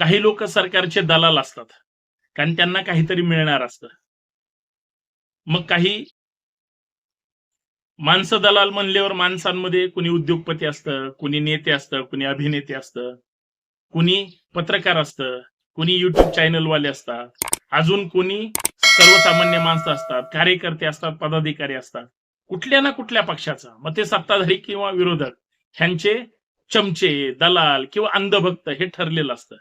काही लोक सरकारचे दलाल असतात. कारण त्यांना काहीतरी मिळणार असतं. मग काही माणसं दलाल म्हणल्यावर माणसांमध्ये कुणी उद्योगपती असतं कुणी नेते असतं कुणी अभिनेते असतं कुणी पत्रकार असतं कुणी युट्यूब चॅनलवाले असतात अजून कोणी सर्वसामान्य माणसं असतात कार्यकर्ते असतात पदाधिकारी असतात. कुठल्या ना कुठल्या पक्षाचा मग ते सत्ताधारी किंवा विरोधक ह्यांचे चमचे दलाल किंवा अंधभक्त हे ठरलेलं असतं.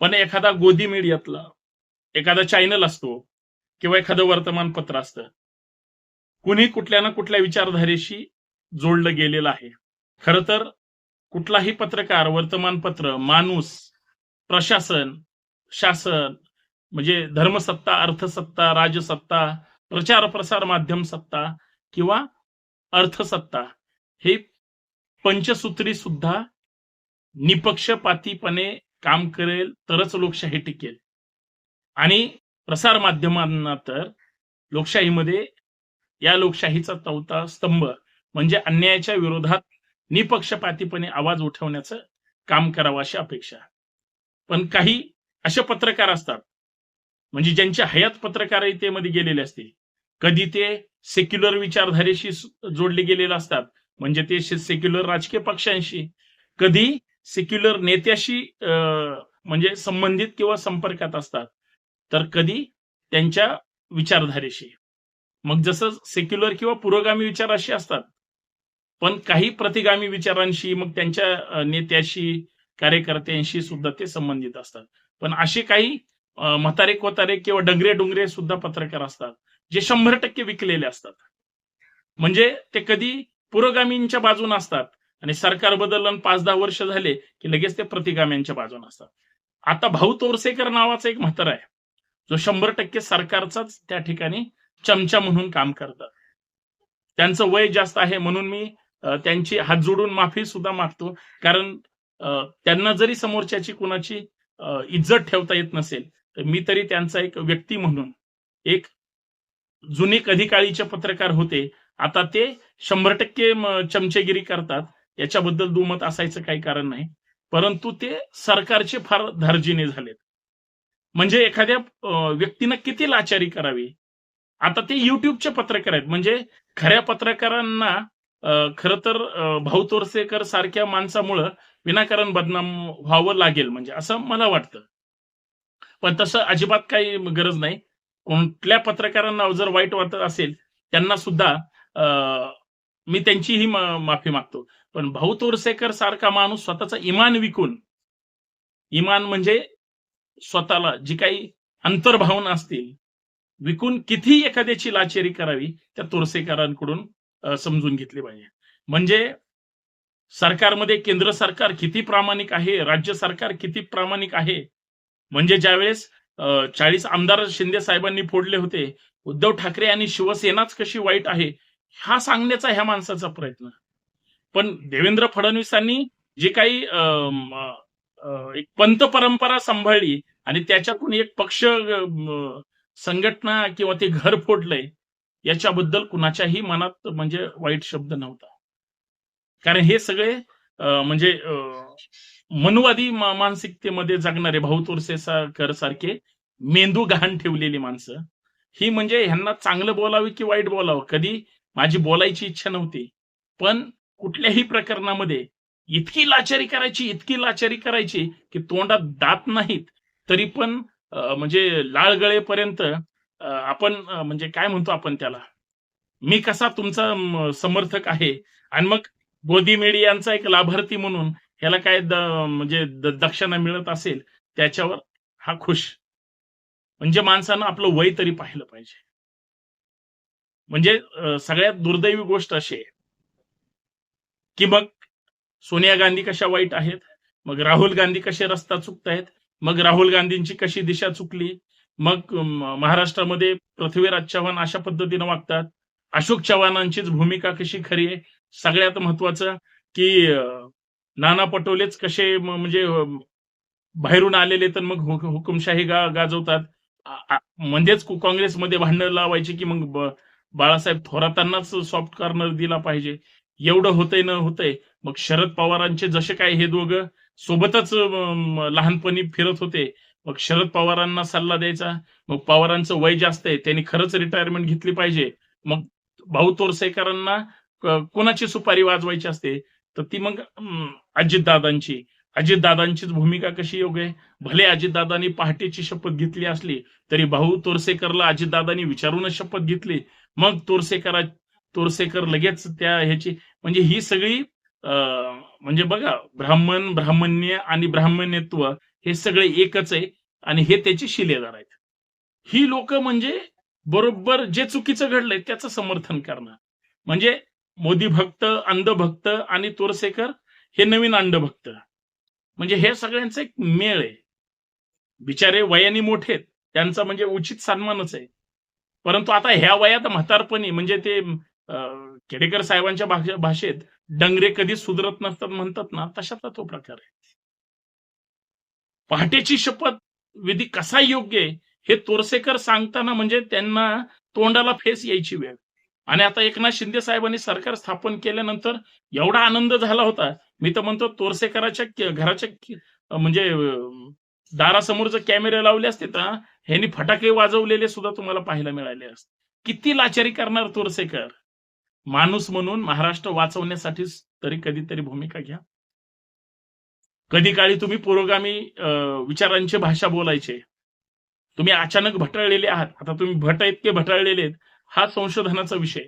पण एखादा गोदी मीडियातला एखादा चॅनल असतो किंवा एखादं वर्तमानपत्र असतं कुणी कुठल्या ना कुठल्या विचारधारेशी जोडलं गेलेलं आहे. खरं तर कुठलाही पत्रकार वर्तमानपत्र माणूस प्रशासन शासन म्हणजे धर्मसत्ता अर्थसत्ता राजसत्ता प्रचार प्रसार माध्यम सत्ता किंवा अर्थसत्ता हे पंचसूत्री सुद्धा निपक्षपातीपणे काम करेल तरच लोकशाही टिकेल. आणि प्रसार माध्यमांना तर लोकशाहीमध्ये या लोकशाहीचा चौथा स्तंभ म्हणजे अन्यायाच्या विरोधात निपक्षपातीपणे आवाज उठवण्याचं काम करावं अशी अपेक्षा पण काही असे पत्रकार असतात म्हणजे ज्यांच्या हयात पत्रकारितेमध्ये गेलेले असते कधी ते सेक्युलर विचारधारेशी जोडले गेलेले असतात म्हणजे ते सेक्युलर राजकीय पक्षांशी कधी सेक्युलर नेत्याशी म्हणजे संबंधित किंवा संपर्कात असतात तर कधी त्यांच्या विचारधारेशी. मग जसं सेक्युलर किंवा पुरोगामी विचाराशी असतात पण काही प्रतिगामी विचारांशी मग त्यांच्या नेत्याशी कार्यकर्त्यांशी सुद्धा ते संबंधित असतात. पण असे काही म्हातारे कोतारे किंवा डंगरे डुंगरे सुद्धा पत्रकार असतात जे शंभर टक्के विकलेले असतात. म्हणजे ते कधी पुरोगामींच्या बाजून असतात आणि सरकार बदललं आणि पाच दहा वर्ष झाले की लगेच ते प्रतिगाम्यांच्या बाजून असतात. आता भाऊ तोरसेकर नावाचा एक म्हातारा आहे. जो शंभर टक्के सरकारचाच त्या ठिकाणी चमचा म्हणून काम करतात. त्यांचं वय जास्त आहे म्हणून मी त्यांची हात जोडून माफी सुद्धा मागतो. कारण त्यांना जरी समोरच्याची कुणाची इज्जत ठेवता येत नसेल तर मी तरी त्यांचा एक व्यक्ती म्हणून एक जुने कधीकाळीचे पत्रकार होते. आता ते शंभर टक्के चमचेगिरी करतात. याच्याबद्दल दुमत असायचं काही कारण नाही. परंतु ते सरकारचे फार धार्जिने झालेत. म्हणजे एखाद्या व्यक्तीनं किती लाचारी करावी? आता ते युट्यूबचे पत्रकार आहेत. म्हणजे खऱ्या पत्रकारांना खर तर भाऊ तोरसेकर सारख्या माणसामुळं विनाकारण बदनाम व्हावं लागेल म्हणजे असं मला वाटतं. पण तसं अजिबात काही गरज नाही. कुठल्या पत्रकारांना जर वाईट वाटत असेल त्यांना सुद्धा मी त्यांचीही माफी मागतो. पण भाऊ तोरसेकर सारखा माणूस स्वतःचा इमान विकून इमान म्हणजे स्वतःला जी काही अंतर्भावना असतील विकून किती एखाद्याची लाचेरी करावी त्या तोरसेकरांकडून समजून घेतली पाहिजे. म्हणजे सरकारमध्ये केंद्र सरकार किती प्रामाणिक आहे राज्य सरकार किती प्रामाणिक आहे म्हणजे ज्यावेळेस चाळीस आमदार शिंदे साहेबांनी फोडले होते उद्धव ठाकरे आणि शिवसेनाच कशी वाईट आहे हा सांगण्याचा ह्या माणसाचा प्रयत्न. पण देवेंद्र फडणवीसांनी जे काही अ, एक पंत परंपरा सांभाळली आणि त्याच्यातून एक पक्ष संघटना किंवा ते घर फोडलंय याच्याबद्दल कुणाच्याही मनात म्हणजे वाईट शब्द नव्हता. कारण हे सगळे म्हणजे मनुवादी मानसिकतेमध्ये जगणारे भाऊ तोरसेकर सारखे मेंदू गहाण ठेवलेली माणसं ही म्हणजे ह्यांना चांगलं बोलावं की वाईट बोलावं? कधी माझी बोलायची इच्छा नव्हती. पण कुठल्याही प्रकरणामध्ये इतकी लाचारी करायची इतकी लाचारी करायची की तोंडात दात नाहीत. तरी पण म्हणजे लाळ गळेपर्यंत आपण म्हणजे काय म्हणतो आपण त्याला? मी कसा तुमचा समर्थक आहे? आणि मग गोदी यांचा एक लाभार्थी म्हणून ह्याला काय द, म्हणजे द- दक्षिणा मिळत असेल त्याच्यावर हा खुश. म्हणजे माणसानं आपलं वय तरी पाहिलं पाहिजे. म्हणजे सगळ्यात दुर्दैवी गोष्ट अशी आहे की मग सोनिया गांधी कशा वाईट आहेत? मग राहुल गांधी कसे रस्ता चुकतायत? मग राहुल गांधींची कशी दिशा चुकली? मग महाराष्ट्रामध्ये पृथ्वीराज चव्हाण अशा पद्धतीनं वागतात? अशोक चव्हाणांचीच भूमिका कशी खरी आहे? सगळ्यात महत्वाचं की नाना पटोलेच कसे म्हणजे बाहेरून आलेले तर मग हुकुमशाही गा गाजवतात? म्हणजेच काँग्रेसमध्ये भांडणं लावायची की मग बाळासाहेब थोरातांनाच सॉफ्ट कॉर्नर दिला पाहिजे. एवढं होतंय न होतंय. मग शरद पवारांचे जसे काय हे दोघं सोबतच लहानपणी फिरत होते. मग शरद पवारांना सल्ला द्यायचा. मग पवारांचं वय जास्त आहे. त्यांनी खरंच रिटायरमेंट घेतली पाहिजे. मग भाऊ तोरसेकरांना कोणाची सुपारी वाजवायची असते? तर ती मग अजितदादांची. अजितदादांचीच भूमिका कशी योग्य आहे? भले अजितदादांनी पहाटेची शपथ घेतली असली तरी भाऊ तोरसेकरला अजितदादांनी विचारूनच शपथ घेतली. मग तोरसेकरा तोरसेकर लगेच त्या ह्याची म्हणजे ही सगळी म्हणजे बघा ब्राह्मण ब्राह्मण्य आणि ब्राह्मण्यत्व हे सगळे एकच आहे आणि हे त्याचे शिलेदार आहेत. ही लोक म्हणजे बरोबर जे चुकीचं घडलंय त्याचं समर्थन करणार. म्हणजे मोदी भक्त अंधभक्त आणि तोरसेकर हे नवीन अंधभक्त म्हणजे हे सगळ्यांचं एक मेळ आहे. बिचारे वयाने मोठे आहेत. त्यांचा म्हणजे उचित सन्मानच आहे. परंतु आता ह्या वयात म्हातारपणी म्हणजे ते अं, खेडेकर साहेबांच्या भाषेत डंगरे कधी सुधरत नसतात म्हणतात ना तशाचा तो प्रकार आहे. पहाटेची शपथ विधी कसा योग्य आहे हे तोरसेकर सांगताना म्हणजे त्यांना तोंडाला फेस यायची वेळ. आणि आता एकनाथ शिंदे साहेबांनी सरकार स्थापन केल्यानंतर एवढा आनंद झाला होता. मी तर म्हणतो तोरसेकराच्या घराच्या म्हणजे अं, दारासमोर कॅमेरे लावले असते तर ह्यांनी फटाके वाजवलेले सुद्धा तुम्हाला पाहायला मिळाले असते. किती लाचारी करणार तोरसेकर? माणूस म्हणून महाराष्ट्र वाचवण्यासाठीच तरी कधीतरी भूमिका घ्या. कधी काळी तुम्ही पुरोगामी अं, विचारांची भाषा बोलायचे. तुम्ही अचानक भटाळलेले आहात. आता तुम्ही भट इतके भटाळलेले आहेत हा संशोधनाचा विषय.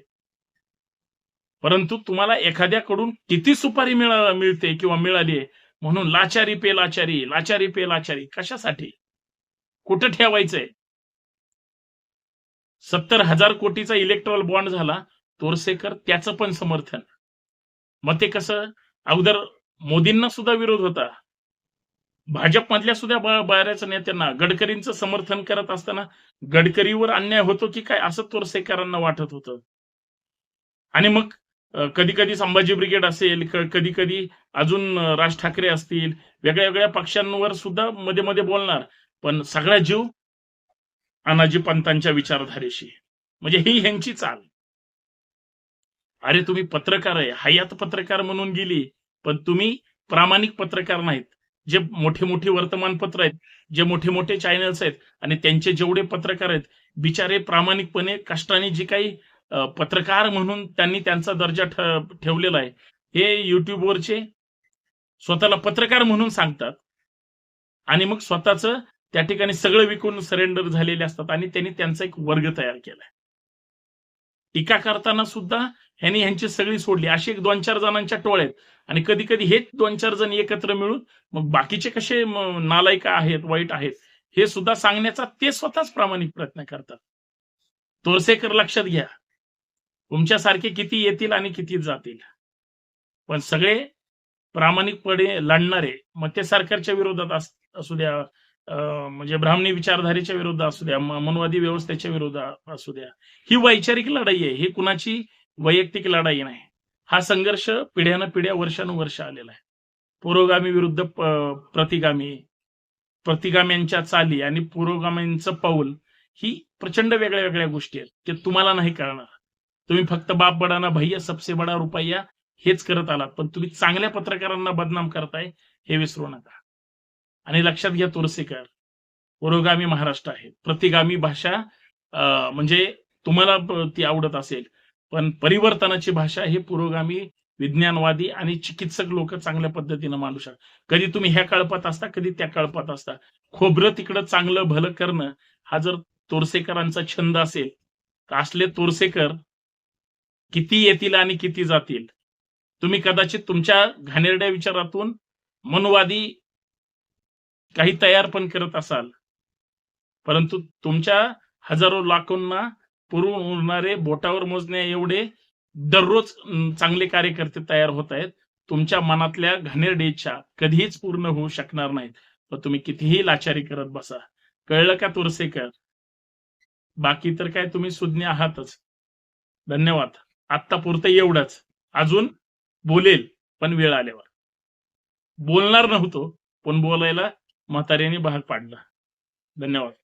परंतु तुम्हाला एखाद्याकडून किती सुपारी मिळा मिळते किंवा मिळाली म्हणून लाचारी पे लाचारी लाचारी पे लाचारी कशासाठी? कुठं ठेवायचंय? सत्तर हजार कोटीचा इलेक्ट्रॉल बॉन्ड झाला तोरसेकर त्याचं पण समर्थन. मग ते कसं? अगोदर मोदींना सुद्धा विरोध होता. भाजपमधल्या सुद्धा बऱ्याच नेत्यांना गडकरींचं समर्थन करत असताना गडकरीवर अन्याय होतो की काय असं तोरसेकरांना वाटत होतं. आणि मग कधी कधी संभाजी ब्रिगेड असेल कधी कधी अजून राज ठाकरे असतील वेगळ्या वेगळ्या पक्षांवर सुद्धा मध्ये मध्ये बोलणार. पण सगळा जीव अनाजी पंतांच्या विचारधारेशी म्हणजे ही ह्यांची चाल अरे तुम्ही पत्रकार आहे. हयात पत्रकार म्हणून गेली पण तुम्ही प्रामाणिक पत्रकार नाहीत. जे मोठे मोठे वर्तमानपत्र आहेत जे मोठे मोठे चॅनल्स आहेत आणि त्यांचे जेवढे पत्रकार आहेत बिचारे प्रामाणिकपणे कष्टाने जे काही पत्रकार म्हणून त्यांनी त्यांचा दर्जा ठ- ठेवलेला आहे हे युट्यूबवरचे स्वतःला पत्रकार म्हणून सांगतात. आणि मग स्वतःच त्या ठिकाणी सगळं विकून सरेंडर झालेले असतात आणि त्यांनी त्यांचा एक वर्ग तयार केलाय. टीका करताना सुद्धा ह्यांनी ह्यांची सगळी सोडली. अशी एक दोन चार जणांच्या टोळ्यात आणि कधी कधी हेच दोन चार जण एकत्र मिळून मग बाकीचे कसे नालायक आहेत वाईट आहेत हे सुद्धा सांगण्याचा ते स्वतःच प्रामाणिक प्रयत्न करतात. तोरसेकर लक्षात घ्या. तुमच्यासारखे किती येतील आणि किती जातील. पण सगळे प्रामाणिकपणे लढणारे मग ते सरकारच्या विरोधात अस- असू द्या म्हणजे ब्राह्मणी विचारधारेच्या विरुद्ध असू द्या मनवादी व्यवस्थेच्या विरुद्ध असू द्या. ही वैचारिक लढाई आहे ही कुणाची वैयक्तिक लढाई नाही. हा संघर्ष पिढ्यानं पिढ्या वर्षानुवर्ष आलेला आहे. पुरोगामी विरुद्ध प्रतिगामी प्रतिगाम्यांच्या चाली आणि पुरोगामींचं पाऊल ही प्रचंड वेगळ्या वेगळ्या गोष्टी आहेत ते तुम्हाला नाही कळणार. तुम्ही फक्त बाप बडाना भैया सबसे बडा रुपया हेच करत आलात पण तुम्ही चांगल्या पत्रकारांना बदनाम करताय हे विसरू नका. आणि लक्षात घ्या तुरसेकर पुरोगामी महाराष्ट्र आहे. प्रतिगामी भाषा म्हणजे तुम्हाला ती आवडत असेल पण परिवर्तनाची भाषा हे पुरोगामी विज्ञानवादी आणि चिकित्सक लोक चांगल्या पद्धतीनं मांडू शकतात. कधी तुम्ही ह्या कळपात असता कधी त्या कळपात असता. खोबरं तिकडं चांगलं भलं करणं हा जर तोरसेकरांचा छंद असेल तर असले तोरसेकर किती येतील आणि किती जातील? तुम्ही कदाचित तुमच्या घाणेरड्या विचारातून मनवादी काही तयार पण करत असाल. परंतु तुमच्या हजारो लाखोंना पुरवून उरणारे बोटावर मोजण्या एवढे दररोज चांगले कार्यकर्ते तयार होत आहेत. तुमच्या मनातल्या घाणेरड्या इच्छा कधीच पूर्ण होऊ शकणार नाहीत. व तुम्ही कितीही लाचारी करत बसा. कळलं का तुरसेकर? बाकी तर काय तुम्ही सुज्ञ आहातच. धन्यवाद. आत्ता पुरतं एवढंच. अजून बोलेल पण वेळ आल्यावर. बोलणार नव्हतो पण बोलायला म्हाताऱ्याने भाग पाडला. धन्यवाद.